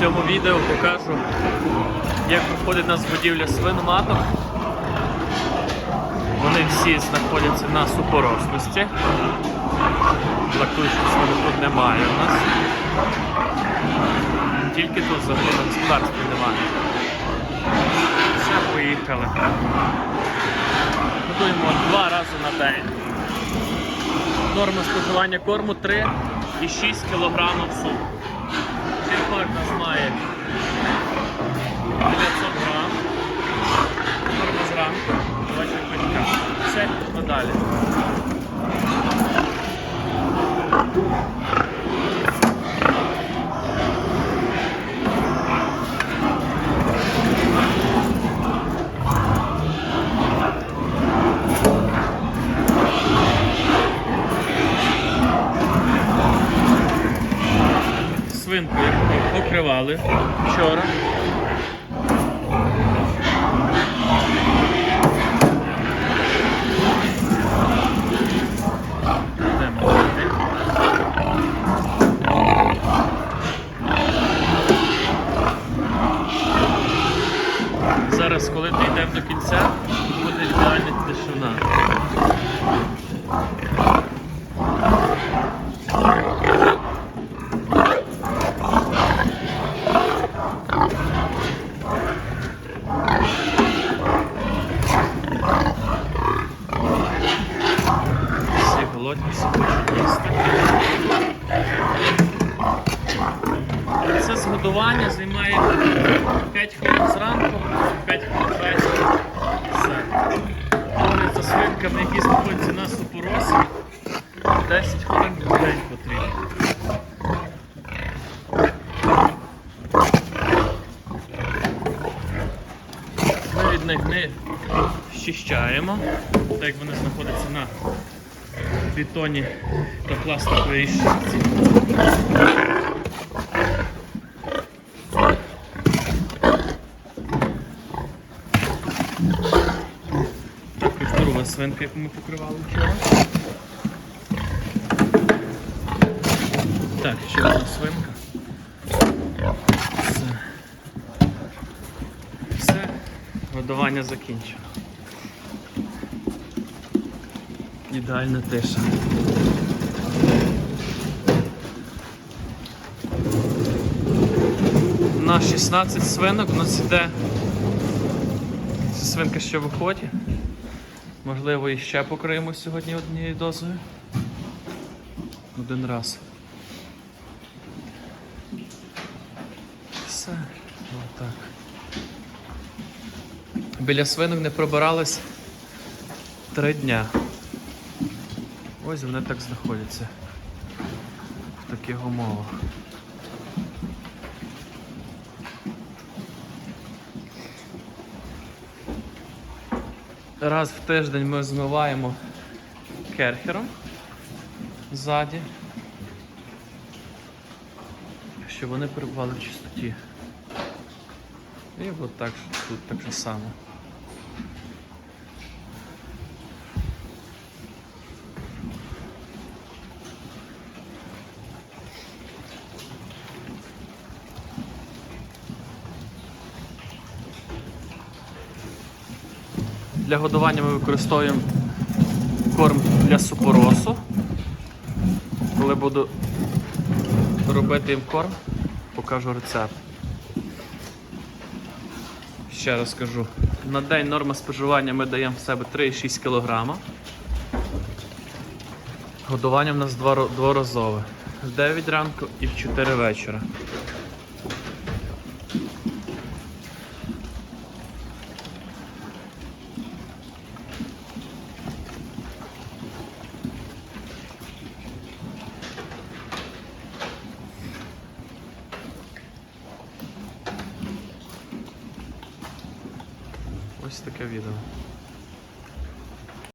В цьому відео покажу, як проходить нас будівля свиноматок. Вони всі знаходяться на супорослості. Лактуючих свинок немає у нас. Тільки тут взагалі на господарстві немає. Все, поїхали. Готуємо два рази на день. Норма споживання корму 3,6 кг в сутки. У нас яку покривали вчора. Зараз, коли дійдемо до кінця, буде ідеальна тишина. Всі голодні, хочуть їсти. Процес годування займає 5 хвилин зранку, 5 хвилин ввечері. Все. Говориться свинками, які знаходяться на супоросі. 10 хвилин в день потрібно. Ми від них не щищаємо, так як вони знаходяться на бетоні та пластиковій щитці. Також здорова свинка, яку ми покривали вчора. Так, ще одна свинка. Все. Все, годування закінчено. Ідеальна тиша. На 16 свинок у нас іде Ця свинка ще виходить. Можливо, і ще покриємо сьогодні однією дозою. Один раз. Все. Отак. Біля свинок не пробирались три дня. Ось вони так знаходяться. В таких умовах. Раз в тиждень ми змиваємо керхером ззаді, щоб вони перебували в чистоті. І от так тут так же само. Для годування ми використовуємо корм для супоросу. Коли буду робити їм корм, покажу рецепт. Ще раз скажу. На день норма споживання ми даємо в себе 3,6 кг. Годування в нас дворазове. В 9 ранку і в 4 вечора. custa que a vida.